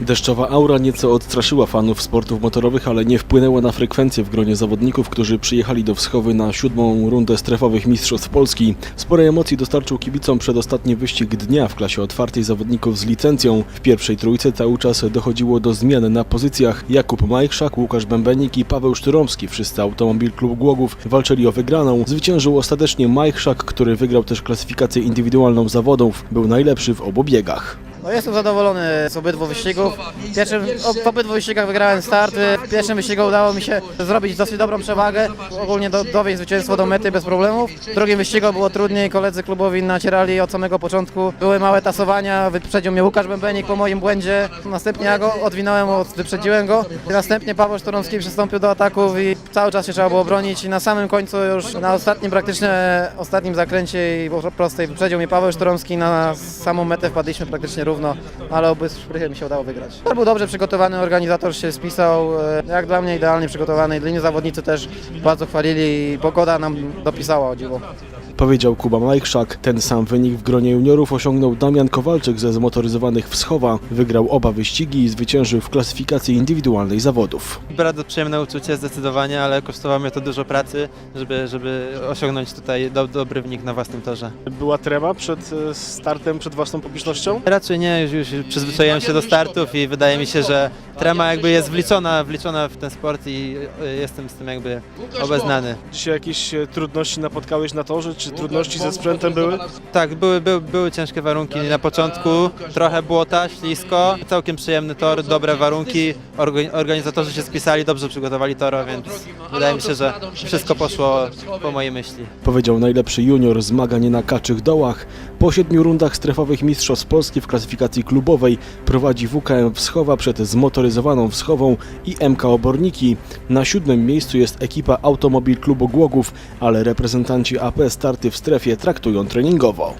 Deszczowa aura nieco odstraszyła fanów sportów motorowych, ale nie wpłynęła na frekwencję w gronie zawodników, którzy przyjechali do Wschowy na siódmą rundę strefowych Mistrzostw Polski. Spore emocji dostarczył kibicom przedostatni wyścig dnia w klasie otwartej zawodników z licencją. W pierwszej trójce cały czas dochodziło do zmian na pozycjach. Jakub Majchrzak, Łukasz Bębenik i Paweł Sztyromski, wszyscy Automobil Klub Głogów, walczyli o wygraną. Zwyciężył ostatecznie Majchrzak, który wygrał też klasyfikację indywidualną zawodów. Był najlepszy w obu biegach. No jestem zadowolony z obydwu wyścigów. Pierwszym, o- w obydwu wyścigach wygrałem starty. W pierwszym wyścigu udało mi się zrobić dosyć dobrą przewagę. Ogólnie do, dowieść zwycięstwo do mety bez problemów. W drugim wyścigu było trudniej. Koledzy klubowi nacierali od samego początku. Były małe tasowania. Wyprzedził mnie Łukasz Bębenik po moim błędzie. Następnie ja go odwinąłem, od, wyprzedziłem go. Następnie Paweł Szturomski przystąpił do ataków i cały czas się trzeba było bronić. I na samym końcu już na ostatnim praktycznie ostatnim zakręcie i po prostej wyprzedził mnie Paweł Szturomski. Na samą metę wpadliśmy praktycznie równo, ale oby szprychy mi się udało wygrać. To był dobrze przygotowany, organizator się spisał, e, jak dla mnie idealnie przygotowany. Inni zawodnicy też bardzo chwalili i pogoda nam dopisała o dziwo. Powiedział Kuba Majchrzak. Ten sam wynik w gronie juniorów osiągnął Damian Kowalczyk ze zmotoryzowanych Wschowa. Wygrał oba wyścigi i zwyciężył w klasyfikacji indywidualnej zawodów. Bardzo przyjemne uczucie zdecydowanie, ale kosztowało mnie to dużo pracy, żeby, żeby osiągnąć tutaj do, dobry wynik na własnym torze. Była trema przed e, startem, przed własną publicznością? Raczej nie, już, już przyzwyczaiłem się do startów i wydaje mi się, że trema jakby jest wliczona, wliczona w ten sport i y, jestem z tym jakby obeznany. Dzisiaj jakieś e, trudności napotkałeś na torze, czy trudności ze sprzętem były? Tak, były, były, były ciężkie warunki na początku, trochę błota, ślisko, całkiem przyjemny tor, dobre warunki, Orga- organizatorzy się spisali, dobrze przygotowali toro, więc wydaje mi się, że wszystko poszło po mojej myśli. Powiedział najlepszy junior zmagań na kaczych dołach. Po siedmiu rundach strefowych Mistrzostw Polski w klasyfikacji klubowej prowadzi WKM Wschowa przed zmotoryzowaną Wschową i MK Oborniki. Na siódmym miejscu jest ekipa Automobil Klubu Głogów, ale reprezentanci AP starty w strefie traktują treningowo.